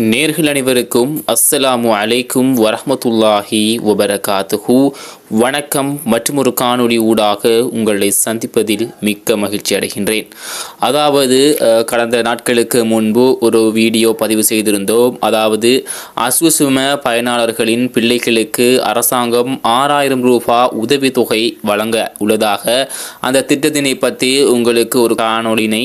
நேர்கள் அனைவருக்கும் அஸ்ஸலாமு அலைக்கும் வரஹ்மத்துல்லாஹி வபரகாத்துஹு. வணக்கம் மற்றும் ஒரு காணொளி ஊடாக உங்களை சந்திப்பதில் மிக்க மகிழ்ச்சி அடைகின்றேன். அதாவது கடந்த நாட்களுக்கு முன்பு ஒரு வீடியோ பதிவு செய்திருந்தோம். அதாவது அசுசும பயனாளர்களின் பிள்ளைகளுக்கு அரசாங்கம் ஆறாயிரம் ரூபாய் உதவித்தொகை வழங்க உள்ளதாக அந்த திட்டத்தினை பற்றி உங்களுக்கு ஒரு காணொளியினை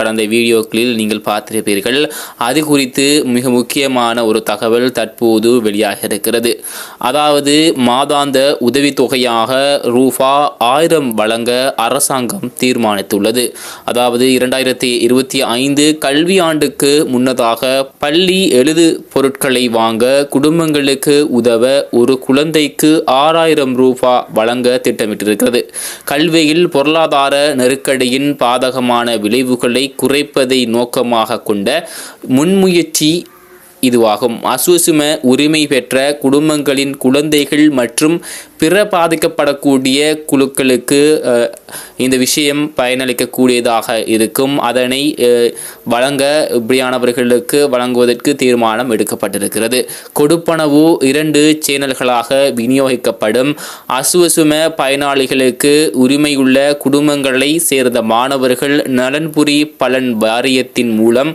கடந்த வீடியோக்களில் நீங்கள் பார்த்திருப்பீர்கள். அது குறித்து மிக முக்கியமான ஒரு தகவல் தற்போது வெளியாக இருக்கிறது. அதாவது மாதாந்த உதவித்தொகையாக ரூபா ஆயிரம் வழங்க அரசாங்கம் தீர்மானித்துள்ளது. அதாவது இரண்டாயிரத்தி இருபத்தி ஐந்து கல்வியாண்டுக்கு முன்னதாக பள்ளி எழுது பொருட்களை வாங்க குடும்பங்களுக்கு உதவ ஒரு குழந்தைக்கு ஆறாயிரம் ரூபா வழங்க திட்டமிட்டிருக்கிறது. கல்வியில் பொருளாதார நெருக்கடியின் பாதகமான விளைவுகளை குறைப்பதை நோக்கமாக கொண்ட முன்முயற்சி இதுவாகும். அசுசும உரிமை பெற்ற குடும்பங்களின் குழந்தைகள் மற்றும் பிற பாதிக்கப்படக்கூடிய குழுக்களுக்கு இந்த விஷயம் பயனளிக்கக்கூடியதாக இருக்கும். அதனை வழங்க இப்படியானவர்களுக்கு வழங்குவதற்கு தீர்மானம் எடுக்கப்பட்டிருக்கிறது. கொடுப்பனவு இரண்டு சேனல்களாக விநியோகிக்கப்படும். அசுவசும பயனாளிகளுக்கு உரிமையுள்ள குடும்பங்களை சேர்ந்த மாணவர்கள் நலன்புரி பலன் வாரியத்தின் மூலம்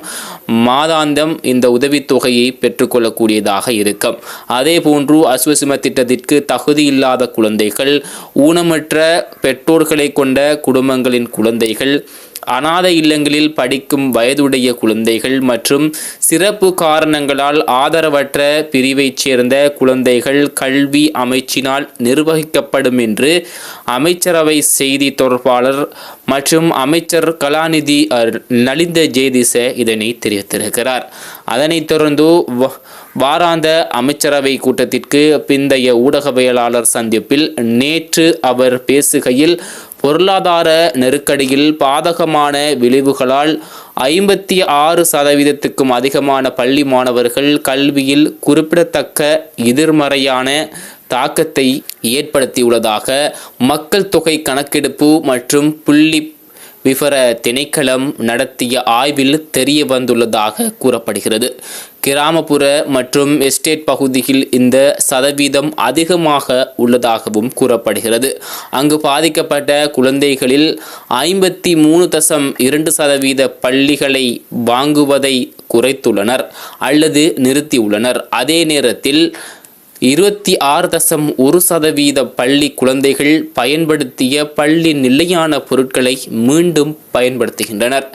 மாதாந்தம் இந்த உதவித்தொகையை பெற்றுக்கொள்ளக்கூடியதாக இருக்கும். அதே போன்று அஸ்வசும திட்டத்திற்கு தகுதி இல்லாத குழந்தைகள் ஊனமற்ற பெற்றோர்களை கொண்ட குடும்பங்களின் குழந்தைகள் அனாதை இல்லங்களில் படிக்கும் வயதுடைய குழந்தைகள் மற்றும் சிறப்பு காரணங்களால் ஆதரவற்ற பிரிவைச் சேர்ந்த குழந்தைகள் கல்வி அமைச்சினால் நிர்வகிக்கப்படும் என்று அமைச்சரவை செய்தி தொடர்பாளர் மற்றும் அமைச்சர் கலாநிதி அர்- நலிந்த ஜேதிச இதனை தெரிவித்திருக்கிறார். அதனைத் தொடர்ந்து வ- வாராந்த அமைச்சரவை கூட்டத்திற்கு பிந்தைய ஊடகவியலாளர் சந்திப்பில் நேற்று அவர் பேசுகையில் பொருளாதார நெருக்கடியில் பாதகமான விளைவுகளால் ஐம்பத்தி ஆறு சதவீதத்துக்கும் அதிகமான பள்ளி மாணவர்கள் கல்வியில் குறிப்பிடத்தக்க எதிர்மறையான தாக்கத்தை ஏற்படுத்தியுள்ளதாக மக்கள் தொகை கணக்கெடுப்பு மற்றும் புள்ளி விவர திணைக்களம் நடத்திய ஆய்வில் தெரிய வந்துள்ளதாக கூறப்படுகிறது. கிராமப்புற மற்றும் எஸ்டேட் பகுதியில் இந்த சதவீதம் அதிகமாக உள்ளதாகவும் கூறப்படுகிறது. அங்கு பாதிக்கப்பட்ட குழந்தைகளில் ஐம்பத்தி மூணு தசம் இரண்டு சதவீத பள்ளிகளை வாங்குவதை குறைத்துள்ளனர் அல்லது நிறுத்தியுள்ளனர். அதே நேரத்தில் இருபத்தி ஆறு தசம் ஒரு சதவீத பள்ளி குழந்தைகள் பயன்படுத்திய பள்ளி நிலையான பொருட்களை மீண்டும் பயன்படுத்துகின்றனர்.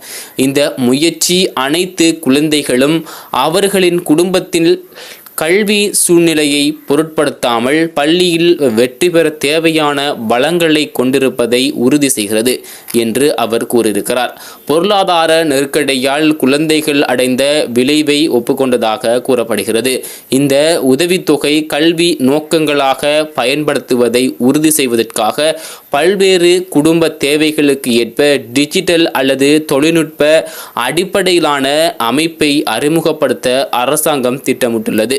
இந்த முயற்சி அனைத்து குழந்தைகளும் அவர்களின் குடும்பத்தில் கல்வி சூழ்நிலையை பொருட்படுத்தாமல் பள்ளியில் வெற்றி பெற தேவையான வளங்களை கொண்டிருப்பதை உறுதி செய்கிறது என்று அவர் கூறியிருக்கிறார். பொருளாதார நெருக்கடியால் குழந்தைகள் அடைந்த விளைவை ஒப்புக்கொண்டதாக கூறப்படுகிறது. இந்த உதவித்தொகை கல்வி நோக்கங்களாக பயன்படுத்துவதை உறுதி செய்வதற்காக பல்வேறு குடும்ப தேவைகளுக்கு ஏற்ப டிஜிட்டல் அல்லது தொழில்நுட்ப அடிப்படையிலான அமைப்பை அறிமுகப்படுத்த அரசாங்கம் திட்டமிட்டுள்ளது.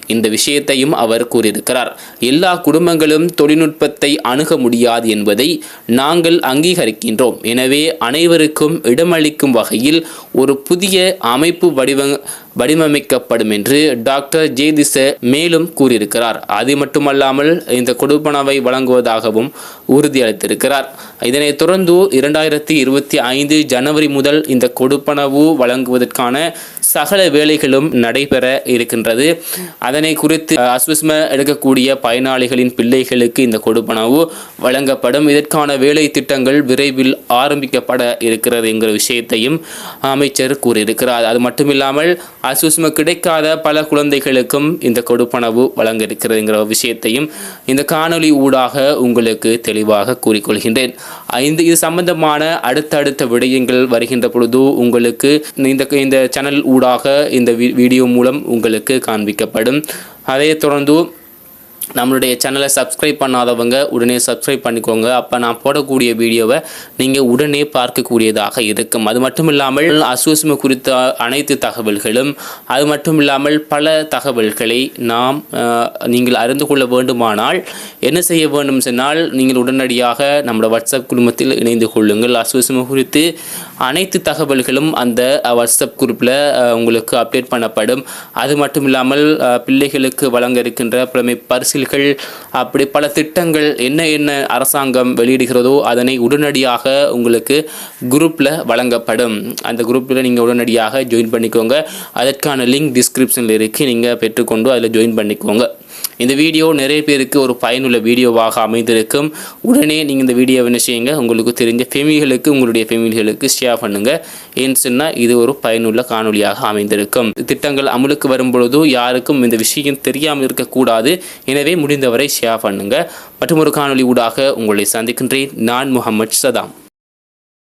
இந்த விஷயத்தையும் அவர் கூறியிருக்கிறார். எல்லா குடும்பங்களும் தொழில்நுட்பத்தை அணுக முடியாது என்பதை நாங்கள் அங்கீகரிக்கின்றோம். எனவே அனைவருக்கும் இடமளிக்கும் வகையில் ஒரு புதிய அமைப்பு வடிவ வடிவமைக்கப்படும் என்று டாக்டர் ஜேதிச மேலும் கூறியிருக்கிறார். அது மட்டுமல்லாமல் இந்த கொடுப்பனவை வழங்குவதாகவும் உறுதியளித்திருக்கிறார். இதனைத் தொடர்ந்து இரண்டாயிரத்தி இருபத்தி ஐந்து ஜனவரி முதல் இந்த கொடுப்பனவு வழங்குவதற்கான சகல வேலைகளும் நடைபெற இருக்கின்றது. அதன் குறித்து அஹ், எடுக்கக்கூடிய பயனாளிகளின் பிள்ளைகளுக்கு இந்த கொடுப்பனவு வழங்கப்படும். இதற்கான வேலை திட்டங்கள் விரைவில் ஆரம்பிக்கப்பட இருக்கிறது என்கிற விஷயத்தையும் அமைச்சர் கூறியிருக்கிறார். அது மட்டுமில்லாமல் அசுஸ்ம கிடைக்காத பல குழந்தைகளுக்கும் இந்த கொடுப்பனவு வழங்க இருக்கிறதுங்கிற விஷயத்தையும் இந்த காணொளி ஊடாக உங்களுக்கு தெளிவாக கூறிக்கொள்கின்றேன். இந்த இது சம்பந்தமான அடுத்தடுத்த விடயங்கள் வருகின்ற பொழுது உங்களுக்கு இந்த இந்த சேனல் ஊடாக இந்த வீ- வீடியோ மூலம் உங்களுக்கு காண்பிக்கப்படும். அதைத் தொடர்ந்து நம்மளுடைய சேனலை சப்ஸ்கிரைப் பண்ணாதவங்க உடனே சப்ஸ்கிரைப் பண்ணிக்கோங்க. அப்போ நான் போடக்கூடிய வீடியோவை நீங்கள் உடனே பார்க்கக்கூடியதாக இருக்கும். அது மட்டும் இல்லாமல் அசோசியம குறித்த அனைத்து தகவல்களும் அது மட்டும் இல்லாமல் பல தகவல்களை நாம் நீங்கள் அறிந்து கொள்ள வேண்டுமானால் என்ன செய்ய வேண்டும் சொன்னால் நீங்கள் உடனடியாக நம்மளோட வாட்ஸ்அப் குழுமத்தில் இணைந்து கொள்ளுங்கள். அசோசியம குறித்து அனைத்து தகவல்களும் அந்த வாட்ஸ்அப் குரூப்பில் உங்களுக்கு அப்டேட் பண்ணப்படும். அது மட்டும் இல்லாமல் பிள்ளைகளுக்கு வழங்க இருக்கின்ற புலமை பரிசில்கள் அப்படி பல திட்டங்கள் என்ன என்ன அரசாங்கம் வெளியிடுகிறதோ அதனை உடனடியாக உங்களுக்கு குரூப்பில் வழங்கப்படும். அந்த குரூப்பில் நீங்கள் உடனடியாக ஜாயின் பண்ணிக்கோங்க. அதற்கான லிங்க் டிஸ்கிரிப்ஷனில் இருக்குது நீங்கள் பெற்றுக்கொண்டு அதில் ஜாயின் பண்ணிக்கோங்க. இந்த வீடியோ நிறைய பேருக்கு ஒரு பயனுள்ள வீடியோவாக அமைந்திருக்கும். உடனே நீங்கள் இந்த வீடியோவை என்ன செய்யுங்க உங்களுக்கு தெரிஞ்ச ஃபெமிலிகளுக்கு உங்களுடைய ஃபெமிலிகளுக்கு ஷேர் பண்ணுங்கள் ஏன்னு சொன்னால் இது ஒரு பயனுள்ள காணொலியாக அமைந்திருக்கும். திட்டங்கள் அமலுக்கு வரும்பொழுது யாருக்கும் இந்த விஷயம் தெரியாமல் இருக்கக்கூடாது. எனவே முடிந்தவரை ஷேர் பண்ணுங்கள் மற்றும் ஒரு காணொலி ஊடாக உங்களை சந்திக்கின்றேன். நான் முகமது சதாம்.